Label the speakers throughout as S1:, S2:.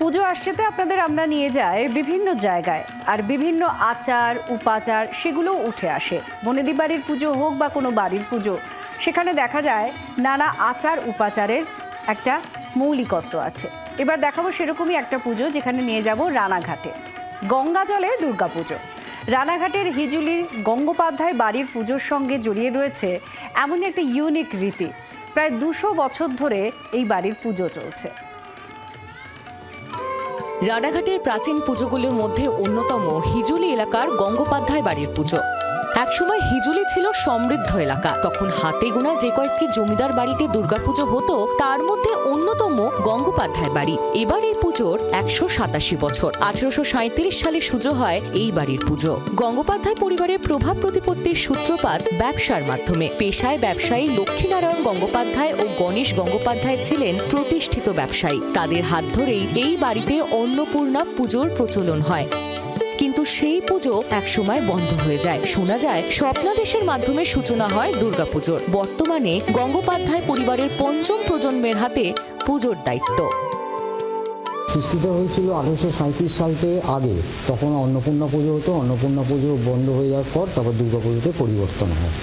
S1: পুজো আসছেতে আপনাদের আমরা নিয়ে যাই বিভিন্ন জায়গায়। আর বিভিন্ন আচার, উপাচার সেগুলো উঠে আসে। বনেদি বাড়ির পুজো হোক বা কোনো বাড়ির পুজো, সেখানে দেখা যায় নানা আচার উপাচারের একটা মৌলিকত্ব আছে। এবার দেখাবো সেরকমই একটা পুজো যেখানে নিয়ে যাব রানাঘাটে। গঙ্গা জলে দুর্গাপুজো রানাঘাটের হিজুলির গঙ্গোপাধ্যায় বাড়ির পুজোর সঙ্গে জড়িয়ে রয়েছে এমন একটা ইউনিক রীতি। প্রায় দুশো বছর ধরে এই বাড়ির পুজো চলছে।
S2: রানাঘাটের প্রাচীন পুজোগুলির মধ্যে অন্যতম হিজুলি এলাকার গঙ্গোপাধ্যায় বাড়ির পুজো। একসময় হিজুলি ছিল সমৃদ্ধ এলাকা। তখন হাতে গোনা যে কয়েকটি জমিদার বাড়িতে দুর্গাপুজো হতো, তার মধ্যে অন্যতম গঙ্গোপাধ্যায় বাড়ি। এবার এই পুজোর একশো সাতাশি বছর। আঠারোশো সালে সুজো হয় এই বাড়ির পুজো। গঙ্গোপাধ্যায় পরিবারের প্রভাব প্রতিপত্তির সূত্রপাত ব্যবসার মাধ্যমে। পেশায় ব্যবসায়ী লক্ষ্মীনারায়ণ গঙ্গোপাধ্যায় ও গণেশ গঙ্গোপাধ্যায় ছিলেন প্রতিষ্ঠিত ব্যবসায়ী। তাদের হাত ধরেই এই বাড়িতে অন্নপূর্ণা পুজোর প্রচলন হয়। কিন্তু সেই পুজো একসময় বন্ধ হয়ে যায়। শোনা যায় স্বপ্নাদেশের মাধ্যমে সূচনা হয় দুর্গাপুজোর। বর্তমানে গঙ্গোপাধ্যায় পরিবারের পঞ্চম প্রজন্মের হাতে পুজোর দায়িত্ব।
S3: সৃষ্টিটা হয়েছিল আঠেরোশো সাঁত্রিশ সালতে আগে। তখন অন্নপূর্ণা পুজো হতো। অন্নপূর্ণা পুজো বন্ধ হয়ে যাওয়ার পর তারপর দুর্গা পুজোতে পরিবর্তন হয়।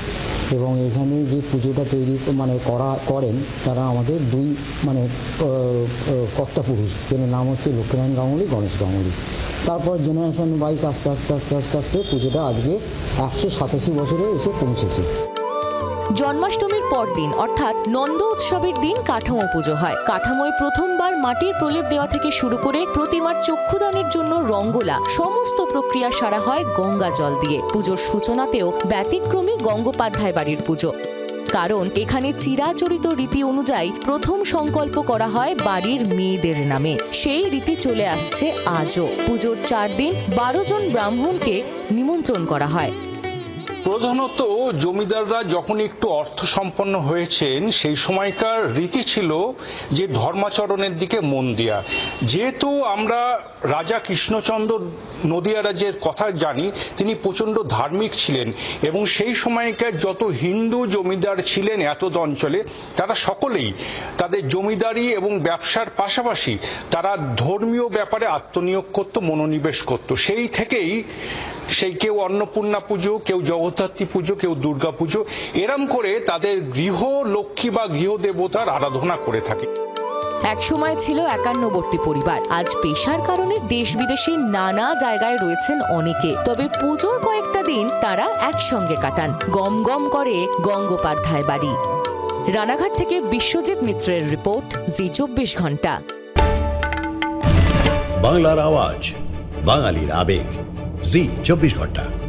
S3: এবং এখানে যে পুজোটা তৈরি মানে করা, করেন, তারা আমাদের দুই মানে কর্তা পুরুষ যেন নাম হচ্ছে লক্ষ্মীনারায়ণ গাঙ্গুলি, গণেশ গাঙ্গুলি। তারপর জেনারেশন ওয়াইজ আস্তে আস্তে আস্তে আস্তে আস্তে পুজোটা আজকে একশো সাতাশি বছরে এসে পৌঁছেছে।
S2: জন্মাষ্টমীর পরদিন, অর্থাৎ নন্দ উৎসবের দিন কাঠামো পুজো হয়। কাঠামোয় প্রথমবার মাটির প্রলেপ দেওয়া থেকে শুরু করে প্রতিমার চক্ষুদানের জন্য রঙ্গোলা, সমস্ত প্রক্রিয়া সারা হয় গঙ্গা জল দিয়ে। পুজোর সূচনাতেও ব্যতিক্রমী গঙ্গোপাধ্যায় বাড়ির পুজো। কারণ এখানে চিরাচরিত রীতি অনুযায়ী প্রথম সংকল্প করা হয় বাড়ির মেয়েদের নামে। সেই রীতি চলে আসছে আজও। পুজোর চার দিন বারো জন ব্রাহ্মণকে নিমন্ত্রণ করা হয়।
S4: প্রধানত জমিদাররা যখন একটু অর্থ সম্পন্ন হয়েছেন, সেই সময়কার রীতি ছিল যে ধর্মাচরণের দিকে মন দেয়া। যেহেতু আমরা রাজা কৃষ্ণচন্দ্র নদিয়া রাজের কথা জানি, তিনি প্রচণ্ড ধার্মিক ছিলেন এবং সেই সময়কার যত হিন্দু জমিদার ছিলেন এতদ অঞ্চলে, তারা সকলেই তাদের জমিদারি এবং ব্যবসার পাশাপাশি তারা ধর্মীয় ব্যাপারে আত্মনিয়োগ করত, মনোনিবেশ করত। সেই থেকেই সেই কেউ অন্নপূর্ণা পুজো কেউ জগদ্ধাত্রী পুজো কেউ দুর্গা পুজো এরম করে তাদের গৃহ লক্ষ্মী বা গৃহ দেবতার আরাধনা করে থাকে।
S2: একসময় ছিল একান্নবর্তী পরিবার। আজ পেশার কারণে দেশ বিদেশে নানা জায়গায় রয়েছেন অনেকে। তবে পুজোর কয়েকটা দিন তারা একসঙ্গে কাটান। গম গম করে গঙ্গোপাধ্যায় বাড়ি। রানাঘাট থেকে বিশ্বজিৎ মিত্রের রিপোর্ট জি চব্বিশ ঘণ্টা।
S5: বাংলার আওয়াজ বাঙালির আবেগ। জি চব্বিশ ঘণ্টা।